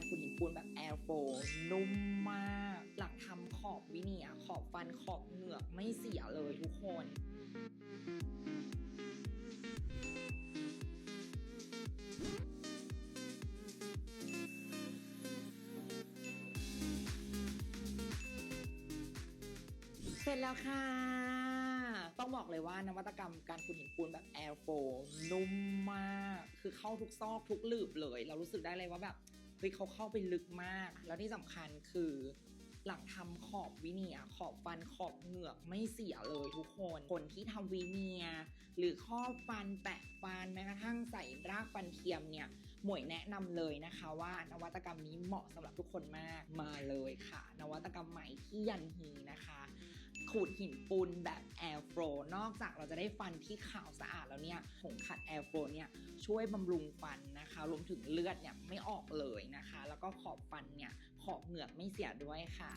ารขูดหินปูนแบบแอร์โฟนุ่มมาก หลังทำขอบวิเนียขอบฟันขอบเหงือกไม่เสียเลยทุกคนเสร็จแล้วค่ะ ต้องบอกเลยว่านวัตกรรมการขูดหินปูนแบบแอร์โฟนุ่มมาก คือเข้าทุกซอกทุกหลืบเลย เรารู้สึกได้เลยว่าแบบ เฮ้ยเขาเข้าไปลึกมาก แล้วที่สำคัญคือหลังทำขอบวิเนียขอบฟันขอบเหงือกไม่เสียเลยทุกคน คนที่ทำวิเนีย หรือข้อบฟันแปะฟันแม้กระทั่งใส่รากฟันเทียมเนี่ยหมวยแนะนำเลยนะคะว่านวัตกรรมนี้เหมาะสำหรับทุกคนมากมาเลยค่ะ นวัตกรรมใหม่ที่ยันฮีนะ ขูดหินปูนแบบแอร์โฟนอกจากเราจะได้ฟันที่ขาวสะอาดแล้วเนี่ยผงขัดแอร์โฟเนี่ยช่วยบำรุงฟันนะคะรวมถึงเลือดเนี่ยไม่ออกเลยนะคะ แล้วก็ขอบฟันเนี่ยขอบเหงือกไม่เสียด้วยค่ะ